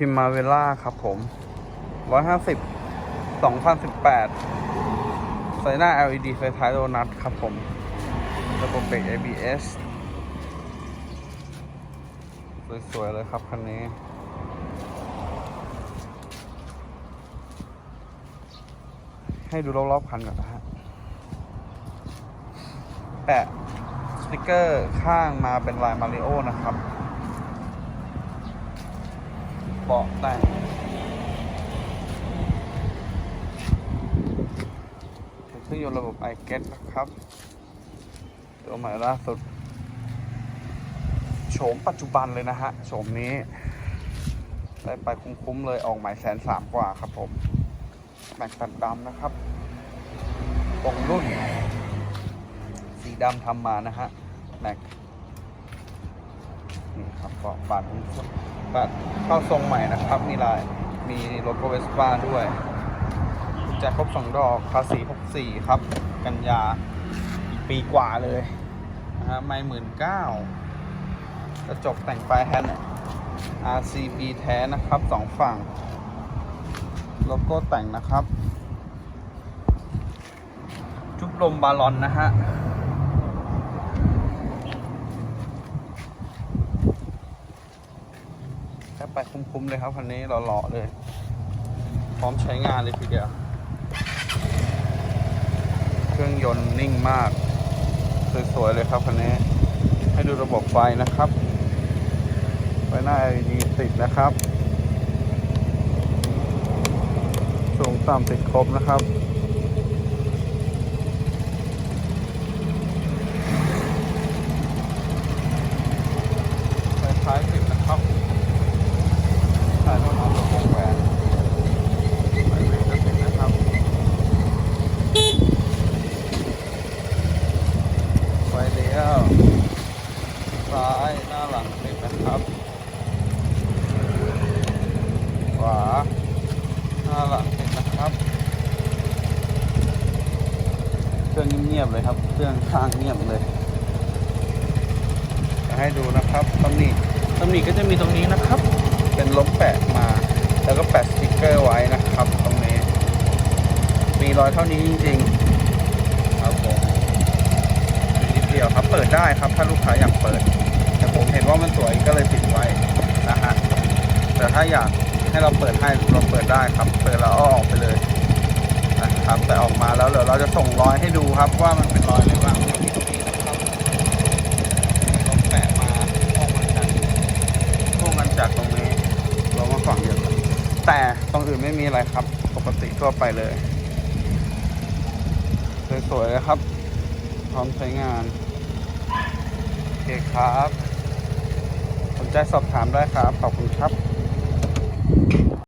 พิมมาเวล่าครับผมร้อยห้าสิบสองพันสิบแปดใส่หน้า LED ไฟท้ายโดนัทครับผมระบบเบรก ABS สวย ๆ เลยครับ คันนี้ ให้ดูรอบ ๆ คันก่อนนะฮะ แปะ สติกเกอร์ข้างมาเป็นลายมาริโอนะครับ เบาะแต่งเป็นเครื่องยนต์ระบบ i g e t นะครับ ตัวใหม่ล่าสุดโฉมปัจจุบันเลยนะฮะโฉมนี้ ได้ไปคุ้มๆเลยออกหมายแสนสามกว่าครับผม แม็กตัดดำนะครับตรงรุ่น สีดำทำมานะฮะแม็ก นี่ครับก็บาดบาดเข้าทรงใหม่นะครับ มีลายมีโลโก้เวสป้าด้วยกุญแจครบสองดอกภาษี64 ครับ กันยาปีกว่าเลยนะฮะไม่หมื่นเก้ากระจกแต่งไฟแฮนด์ RCB แท้นะครับสองฝั่งโลโก้แต่งนะครับ จุบลมบาลอนนะฮะ แค่ ไปคุ้มๆเลยครับคันนี้หล่อๆเลย พร้อมใช้งานเลยทีเดียว เครื่องยนต์นิ่งมาก สวยๆเลยครับคันนี้ ให้ดูระบบไฟนะครับไฟหน้า LED ติดนะครับ สูงต่ำติดครบนะครับไฟท้ายติดนะครับ สายน้ำระบบแหวนไฟเบรกก็ติดนะครับไฟเลี้ยวซ้ายหน้าหลังติดนะครับ ขวาหน้าหลังติดนะครับเครื่องเงียบเลยครับเครื่องข้างเงียบเลยจะให้ดูนะครับตำหนิตำหนิก็จะมีตรงนี้นะครับ เป็นลบแปะมา แล้วก็แปะสติกเกอร์ไว้นะครับ ตรงนี้ มีรอยเท่านี้จริงๆครับผมนิดเดียวครับเปิดได้ครับถ้าลูกค้าอยากเปิด แต่ผมเห็นว่ามันสวยก็เลยติดไว้นะฮะแต่ถ้าอยากให้เราเปิดให้เราเปิดได้ครับ เปิดแล้วเอออกไปเลยนะครับแต่ออกมาแล้วเดี๋ยวเราจะส่งรอยให้ดูครับว่ามันเป็นรอยอะไรบ้างที่ตรงนี้นะครับ ลงแปะมาพวกมันจากพวกมันจากตรงนี้ลงมาฝั่งเดียวกัน แต่ตรงอื่นไม่มีอะไรครับ ปกติทั่วไปเลยสวยๆเลยครับ พร้อมใช้งานโอเคครับ สนใจสอบถามได้ครับ ขอบคุณครับ